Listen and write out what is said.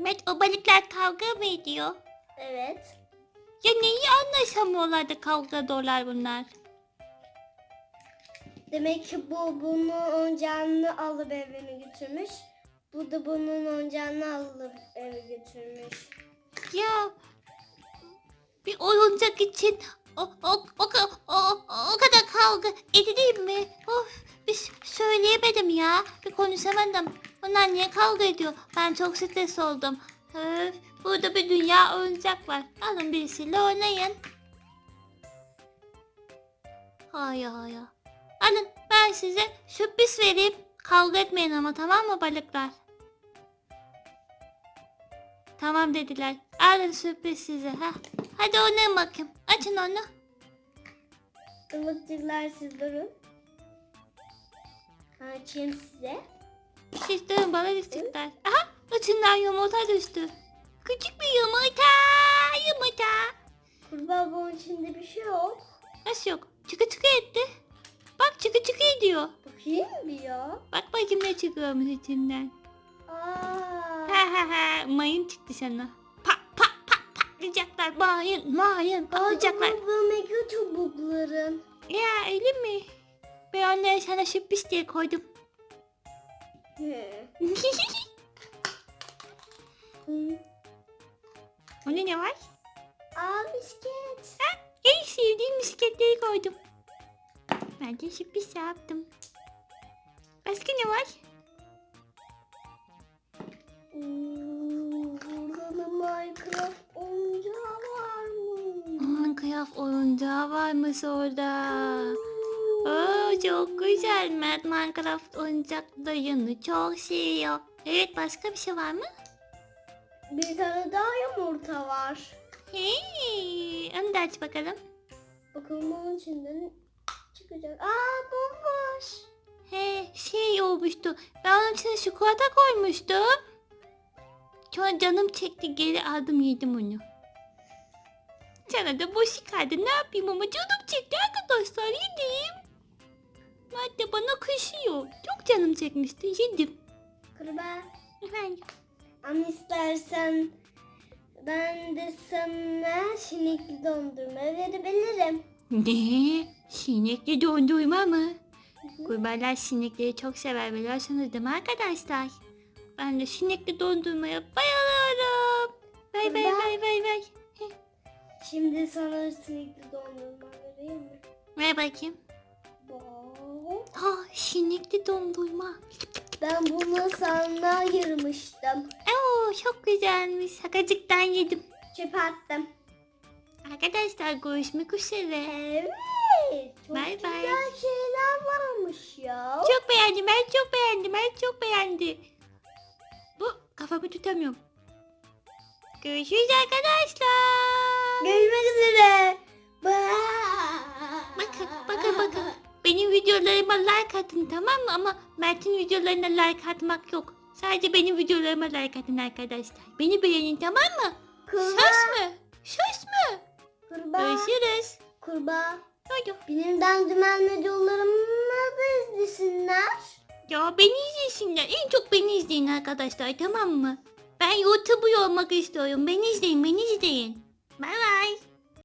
Met o balıklar kavga mı ediyor? Evet. Ya neyi anlaşamıyorlar da kavga ediyorlar bunlar? Demek ki bu bunun oyuncağını alıp evine götürmüş. Bu da bunun oyuncağını alıp eve götürmüş. Ya bir oyuncak için o, o, o, o, o kadar kavga edilir mi? Of bir söyleyemedim ya. Bir konuşamadım. Bunlar niye kavga ediyor? Ben çok stres oldum. Öf, burada bir dünya oyuncak var. Alın birisiyle oynayın. Hay hay. hay. Alın ben size sürpriz vereyim. Kavga etmeyin ama tamam mı balıklar? Tamam dediler. Alın sürpriz size. Ha. Hadi oynayın bakayım. Açın onu. Kıvırcıklar siz durun. Açayım size. Durun bana düştükler. Aha içinden yumurta düştü. Küçük bir yumurta. Yumurta. Kurbağa bunun içinde bir şey yok. Nasıl yok? Çıkı çıkı etti. Bak çıkı çıkı ediyor. Bakayım bir ya. Bak bakayım ne çıkıyormuş içinden. Aa. Ha ha ha. Mayın çıktı sana. Pa pa pa patlayacaklar. Mayın mayın patlayacaklar. Aa, bu mega çubukların. Ya öyle mi? Ben onları sana sürpriz diye koydum. Onda ne var? Aa bisiklet. En sevdiğim bisikletleri koydum. Ben de sürpriz yaptım. Başka ne var? Burada da Minecraft oyuncağı var mı? Minecraft oyuncağı varmış orada. Çok güzel. Mert Minecraft oyuncaklarını çok seviyor. Evet başka bir şey var mı? Bir tane daha yumurta var. Hey, onu da aç bakalım. Bakalım onun içinden çıkacak. Aa bomboş. He şey olmuştu. Ben onun içine çikolata koymuştum. Sonra canım çekti geri aldım yedim onu. Sana da boş kaldı ne yapayım ama canım çekti arkadaşlar yedim. Madde bana kışıyor. Çok canım çekmişti yedim. Kurbağa. Efendim. Ama istersen ben de sana şinekli dondurma verebilirim. Ne? Sinekli dondurma mı? Kurbağalar sinekleri çok sever biliyorsunuz değil mi arkadaşlar? Ben de sinekli dondurmaya bayılıyorum. Bay bay Kurbağa. bay bay bay. Şimdi sana şinekli dondurma vereyim mi? Ver bakayım. Sinekli dondurma. Ben bunu sana ayırmıştım. Oo çok güzelmiş. Hakacıktan yedim. Çöpe attım. Arkadaşlar görüşmek üzere. Evet. Çok bay. güzel şeyler varmış ya. Çok beğendim ben çok beğendim ben çok beğendi. Bu kafamı tutamıyorum. Görüşürüz arkadaşlar. Görüşmek üzere. Bye. Videolarıma like atın tamam mı? Ama Mert'in videolarına like atmak yok. Sadece benim videolarıma like atın arkadaşlar. Beni beğenin tamam mı? Kurbağa. Söz mü? Söz mü? Kurbağa. Görüşürüz. Kurbağa. Hadi. Benim dandümen videolarımı da izlesinler. Ya beni izlesinler. En çok beni izleyin arkadaşlar tamam mı? Ben YouTuber olmak istiyorum. Beni izleyin, beni izleyin. Bye bye.